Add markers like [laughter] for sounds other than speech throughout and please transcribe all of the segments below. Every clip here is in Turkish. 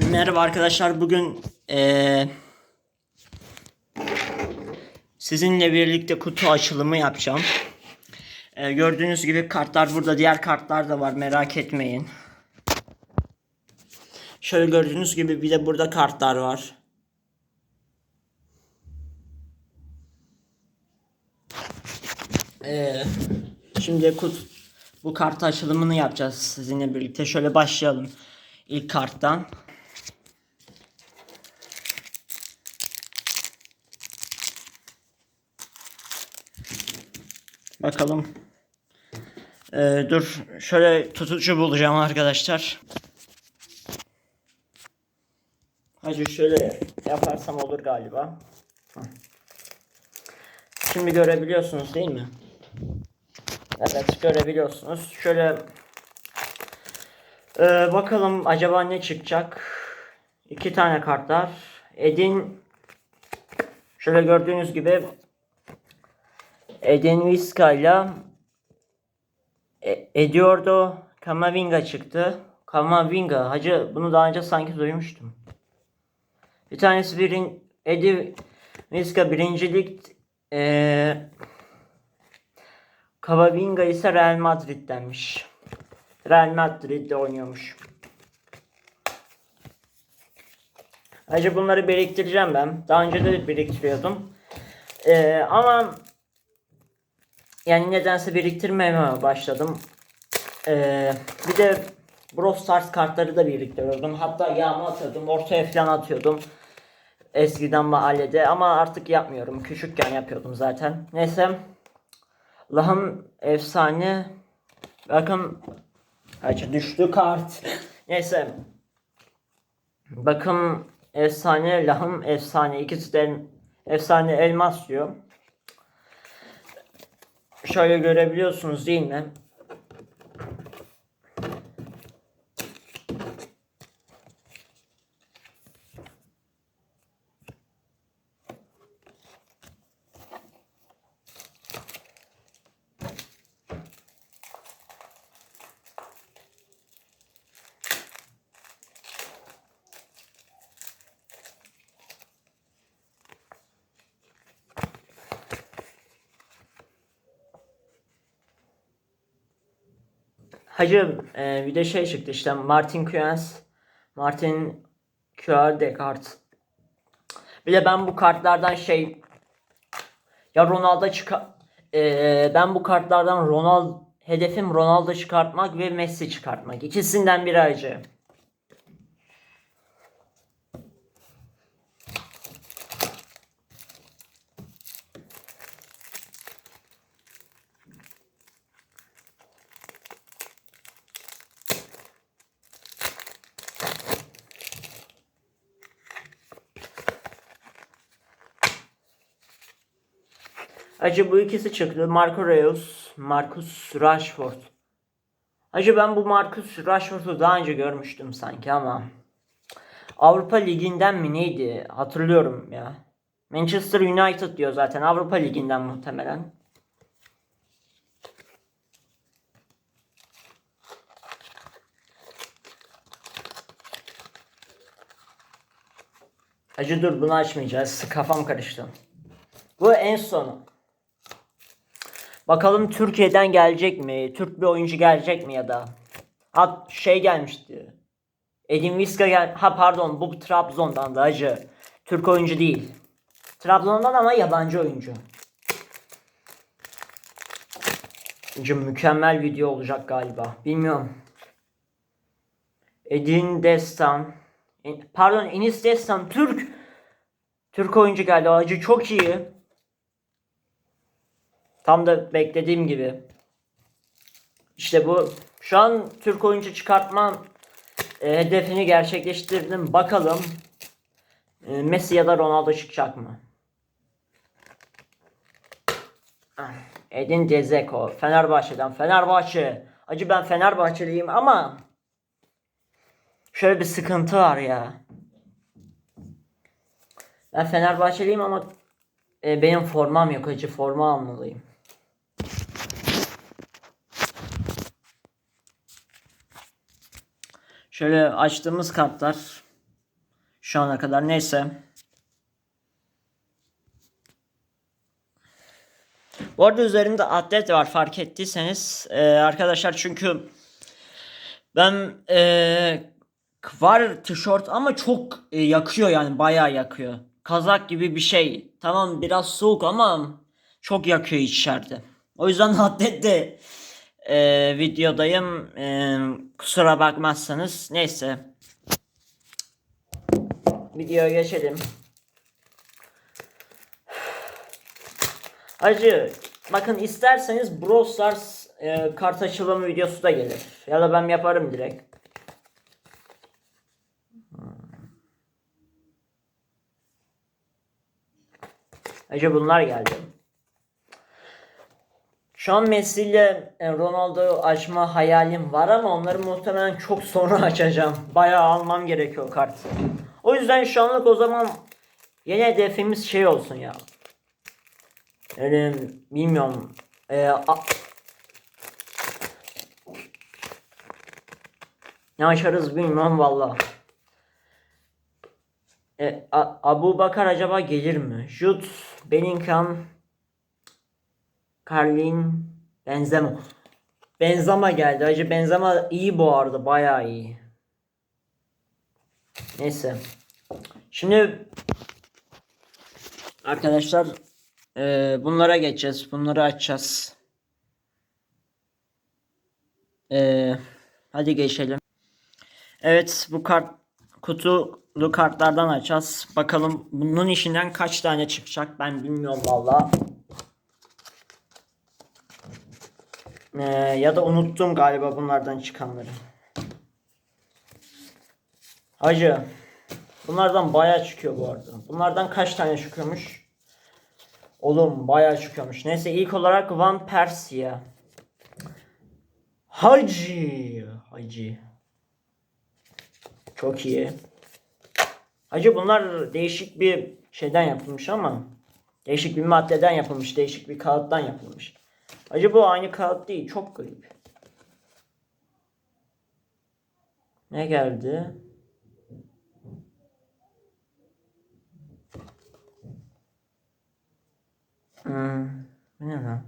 Merhaba arkadaşlar. Bugün eee, sizinle birlikte kutu açılımı yapacağım. Eee, gördüğünüz gibi kartlar burada. Diğer kartlar da var. Merak etmeyin. Şöyle gördüğünüz gibi bir de burada kartlar var. Eee, şimdi kut bu kart açılımını yapacağız sizinle birlikte. Şöyle başlayalım ilk karttan. Bakalım. Ee, dur şöyle tutucu bulacağım arkadaşlar. Hacı şöyle yaparsam olur galiba. Şimdi görebiliyorsunuz değil mi? Evet görebiliyorsunuz. Şöyle ee, bakalım acaba ne çıkacak? İki tane kartlar. Edin şöyle gördüğünüz gibi Eden Vizca ile E- Eduardo Camavinga çıktı. Camavinga. Hacı bunu daha önce sanki duymuştum. Bir tanesi birin Edi Vizca birincilik eee Camavinga ise Real Madrid'denmiş. Real Madrid'de oynuyormuş. Hacı bunları biriktireceğim ben. Daha önce de biriktiriyordum. Ee, ama yani nedense biriktirmeye başladım. Ee, bir de Brawl Stars kartları da biriktiriyordum. Hatta yağma atıyordum. Ortaya falan atıyordum. Eskiden mahallede ama artık yapmıyorum. Küçükken yapıyordum zaten. Neyse. Lahım efsane. Bakın. Hacı düştü kart. [laughs] Neyse. Bakın efsane, lahım efsane. İkisi efsane elmas diyor. Şöyle görebiliyorsunuz değil mi? Hacı e, bir de şey çıktı işte Martin Kuens, Martin QR Descartes. Bir de ben bu kartlardan şey ya Ronaldo çıka e, ben bu kartlardan Ronaldo hedefim Ronaldo çıkartmak ve Messi çıkartmak. İkisinden biri hacı. Hacı bu ikisi çıktı. Marco Reus, Marcus Rashford. Hacı ben bu Marcus Rashford'u daha önce görmüştüm sanki ama. Avrupa Ligi'nden mi neydi? Hatırlıyorum ya. Manchester United diyor zaten. Avrupa Ligi'nden muhtemelen. Hacı dur bunu açmayacağız. Kafam karıştı. Bu en sonu. Bakalım Türkiye'den gelecek mi? Türk bir oyuncu gelecek mi ya da? Ha şey gelmişti. Edin Viska gel... Ha pardon bu Trabzon'dan da hacı. Türk oyuncu değil. Trabzon'dan ama yabancı oyuncu. Hacı mükemmel video olacak galiba. Bilmiyorum. Edin Destan. Pardon Enis Destan Türk. Türk oyuncu geldi. Hacı çok iyi. Tam da beklediğim gibi. İşte bu. Şu an Türk oyuncu çıkartma e, hedefini gerçekleştirdim. Bakalım e, Messi ya da Ronaldo çıkacak mı? Ah, Edin Dzeko. Fenerbahçe'den. Fenerbahçe. Acı ben Fenerbahçeliyim ama şöyle bir sıkıntı var ya. Ben Fenerbahçeliyim ama e, benim formam yok acı. Forma almalıyım. Şöyle açtığımız kartlar Şu ana kadar neyse. Bu arada üzerinde atlet var fark ettiyseniz. Ee, arkadaşlar çünkü ben ee, var tişört ama çok e, yakıyor yani bayağı yakıyor. Kazak gibi bir şey. Tamam biraz soğuk ama çok yakıyor içeride. O yüzden [laughs] atlet de ee, videodayım. Ee, kusura bakmazsanız. Neyse. Videoya geçelim. Acı bakın isterseniz Brawl Stars e, kart açılımı videosu da gelir. Ya da ben yaparım direkt. Acı bunlar geldi. Şu an Messi ile e, Ronaldo'yu açma hayalim var ama onları muhtemelen çok sonra [laughs] açacağım. Bayağı almam gerekiyor kartı. O yüzden şu anlık o zaman yeni hedefimiz şey olsun ya. Yani bilmiyorum. Ee, ne açarız bilmiyorum valla. E, Abu Bakar acaba gelir mi? Jude, Bellingham, Carlin, Benzema. Benzema geldi. Acı Benzema iyi bu arada. Bayağı iyi. Neyse. Şimdi arkadaşlar e, bunlara geçeceğiz. Bunları açacağız. E, hadi geçelim. Evet bu kart kutulu kartlardan açacağız. Bakalım bunun içinden kaç tane çıkacak ben bilmiyorum valla. Ee, ya da unuttum galiba bunlardan çıkanları. Hacı. Bunlardan bayağı çıkıyor bu arada. Bunlardan kaç tane çıkıyormuş? Oğlum bayağı çıkıyormuş. Neyse ilk olarak Van Persie. Hacı. Hacı. Çok iyi. Hacı bunlar değişik bir şeyden yapılmış ama değişik bir maddeden yapılmış, değişik bir kağıttan yapılmış. Hacı bu aynı kağıt değil, çok garip. Ne geldi? Hmm, ne lan?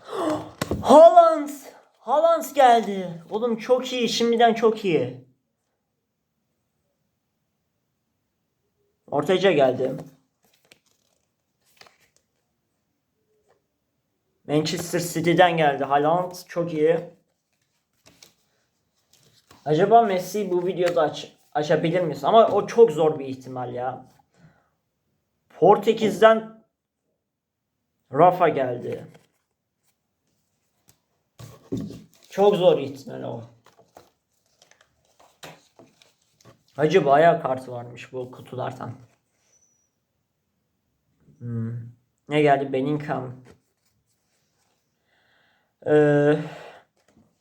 [gasps] Haaland! Haaland geldi. Oğlum çok iyi. Şimdiden çok iyi. Ortaca geldi. Manchester City'den geldi. Haaland çok iyi. Acaba Messi bu videoda aç açabilir miyiz? Ama o çok zor bir ihtimal ya. Portekiz'den Rafa geldi. Çok zor ihtimal o. Hacı bayağı kartı varmış bu kutulardan. Hmm. Ne geldi? Bellingham. Ee,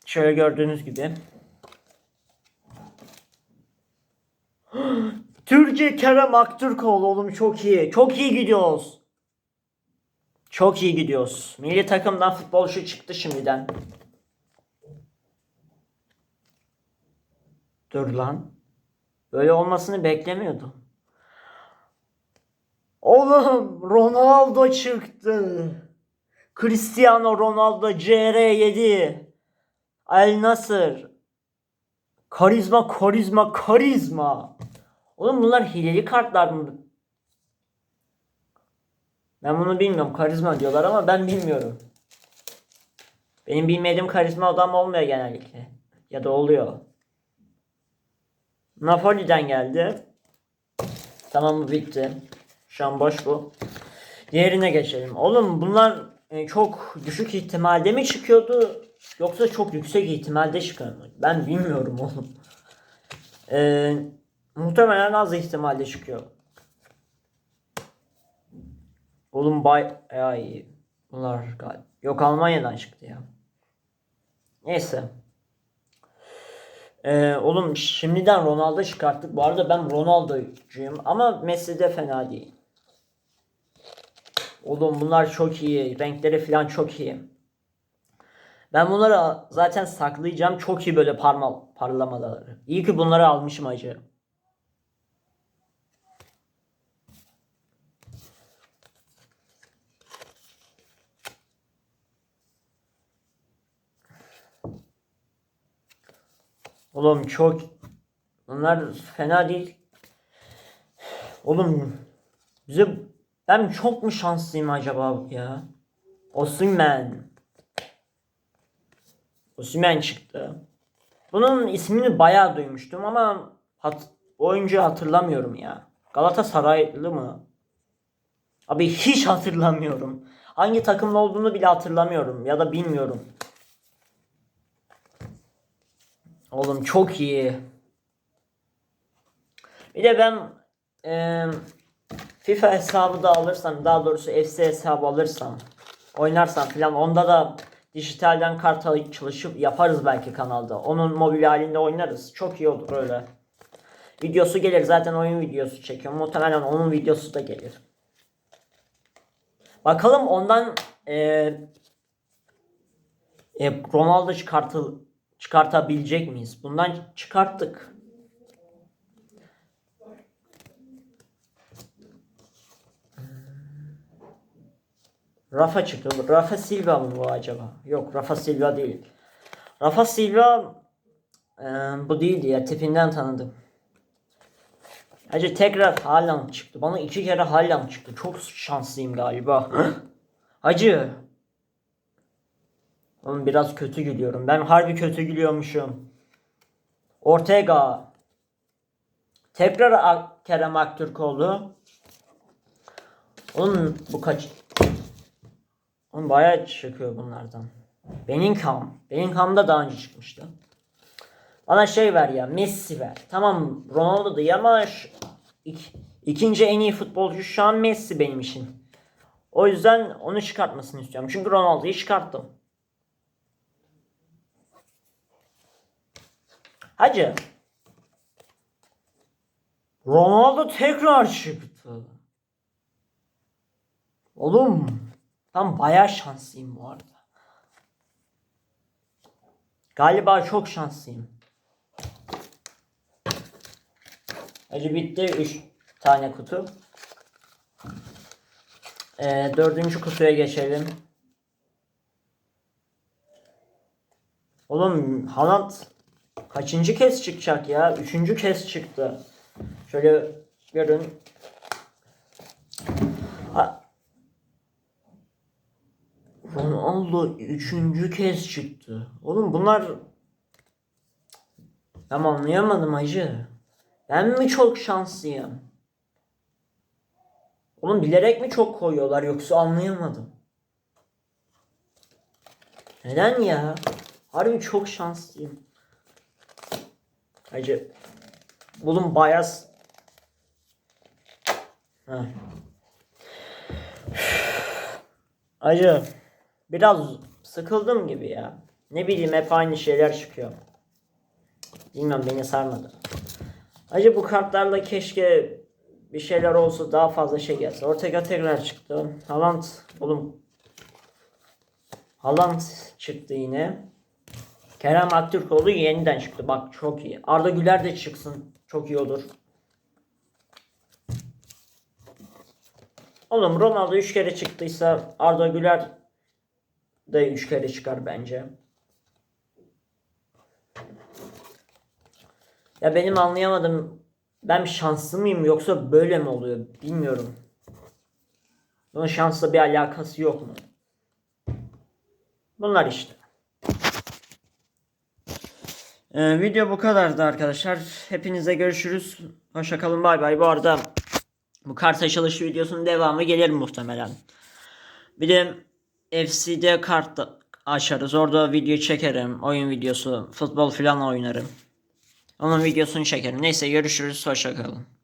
şöyle gördüğünüz gibi. [gasps] Türkiye Kerem Aktürkoğlu oğlum çok iyi. Çok iyi gidiyoruz. Çok iyi gidiyoruz. Milli takımdan futbolcu çıktı şimdiden. Dur lan. Böyle olmasını beklemiyordum. Oğlum Ronaldo çıktı. Cristiano Ronaldo CR7. Al Nasır. Karizma karizma karizma. Oğlum bunlar hileli kartlar mı? Ben bunu bilmiyorum. Karizma diyorlar ama ben bilmiyorum. Benim bilmediğim karizma adam olmuyor genellikle. Ya da oluyor. Napoli'den geldi. Tamam bu bitti. Şu an bu. Diğerine geçelim. Oğlum bunlar e, çok düşük ihtimalde mi çıkıyordu? Yoksa çok yüksek ihtimalde çıkıyor mu? Ben bilmiyorum oğlum. E, muhtemelen az ihtimalde çıkıyor. Oğlum bay... Ay, bunlar gal- Yok Almanya'dan çıktı ya. Neyse. Ee, oğlum şimdiden Ronaldo çıkarttık. Bu arada ben Ronaldo'cuyum ama Messi de fena değil. Oğlum bunlar çok iyi. Renkleri falan çok iyi. Ben bunları zaten saklayacağım. Çok iyi böyle parma parlamaları. İyi ki bunları almışım acı. Oğlum çok bunlar fena değil. Oğlum bize ben çok mu şanslıyım acaba ya? Osimhen. Osimhen çıktı. Bunun ismini bayağı duymuştum ama hat oyuncu hatırlamıyorum ya. Galatasaraylı mı? Abi hiç hatırlamıyorum. Hangi takımda olduğunu bile hatırlamıyorum ya da bilmiyorum. Oğlum çok iyi. Bir de ben eee, FIFA hesabı da alırsam, daha doğrusu FC hesabı alırsam, oynarsam filan onda da dijitalden kart çalışıp yaparız belki kanalda. Onun mobil halinde oynarız. Çok iyi olur öyle. Videosu gelir zaten oyun videosu çekiyorum. Muhtemelen onun videosu da gelir. Bakalım ondan eee e, Ronaldo çıkartı, çıkartabilecek miyiz? Bundan çıkarttık. Rafa çıktı. Rafa Silva mı bu acaba? Yok Rafa Silva değil. Rafa Silva e, bu değildi ya tipinden tanıdım. Hacı tekrar Haaland çıktı. Bana iki kere Haaland çıktı. Çok şanslıyım galiba. [gasps] Hacı. Oğlum biraz kötü gülüyorum. Ben harbi kötü gülüyormuşum. Ortega. Tekrar Kerem Aktürkoğlu. Oğlum bu kaç? Oğlum bayağı çıkıyor bunlardan. Bellingham. Bellingham da daha önce çıkmıştı. Bana şey ver ya Messi ver. Tamam Ronaldo da ama ik- ikinci en iyi futbolcu şu an Messi benim için. O yüzden onu çıkartmasını istiyorum. Çünkü Ronaldo'yu çıkarttım. Hacı. Ronaldo tekrar çıktı. Oğlum. Ben bayağı şanslıyım bu arada. Galiba çok şanslıyım. Hacı bitti 3 tane kutu. Ee, dördüncü kutuya geçelim. Oğlum Haaland kaçıncı kez çıkacak ya? Üçüncü kez çıktı. Şöyle görün. Ha. Ronaldo üçüncü kez çıktı. Oğlum bunlar ben anlayamadım hacı. Ben mi çok şanslıyım? Oğlum bilerek mi çok koyuyorlar yoksa anlayamadım. Neden ya? Harbi çok şanslıyım. Hacı. Bunun bayaz. Heh. Hacı. Biraz sıkıldım gibi ya. Ne bileyim hep aynı şeyler çıkıyor. Bilmem beni sarmadı. Hacı bu kartlarla keşke bir şeyler olsa daha fazla şey gelse. Ortega tekrar çıktı. Haaland oğlum Haaland çıktı yine. Kerem Aktürkoğlu yeniden çıktı. Bak çok iyi. Arda Güler de çıksın. Çok iyi olur. Oğlum Ronaldo 3 kere çıktıysa Arda Güler de 3 kere çıkar bence. Ya benim anlayamadım. Ben şanslı mıyım yoksa böyle mi oluyor bilmiyorum. Bunun şansla bir alakası yok mu? Bunlar işte. Ee, video bu kadardı arkadaşlar. Hepinize görüşürüz. Hoşçakalın bay bay. Bu arada bu kart açılışı videosunun devamı gelir muhtemelen. Bir de FC'de kart açarız. Orada video çekerim. Oyun videosu, futbol falan oynarım. Onun videosunu çekerim. Neyse görüşürüz. Hoşçakalın.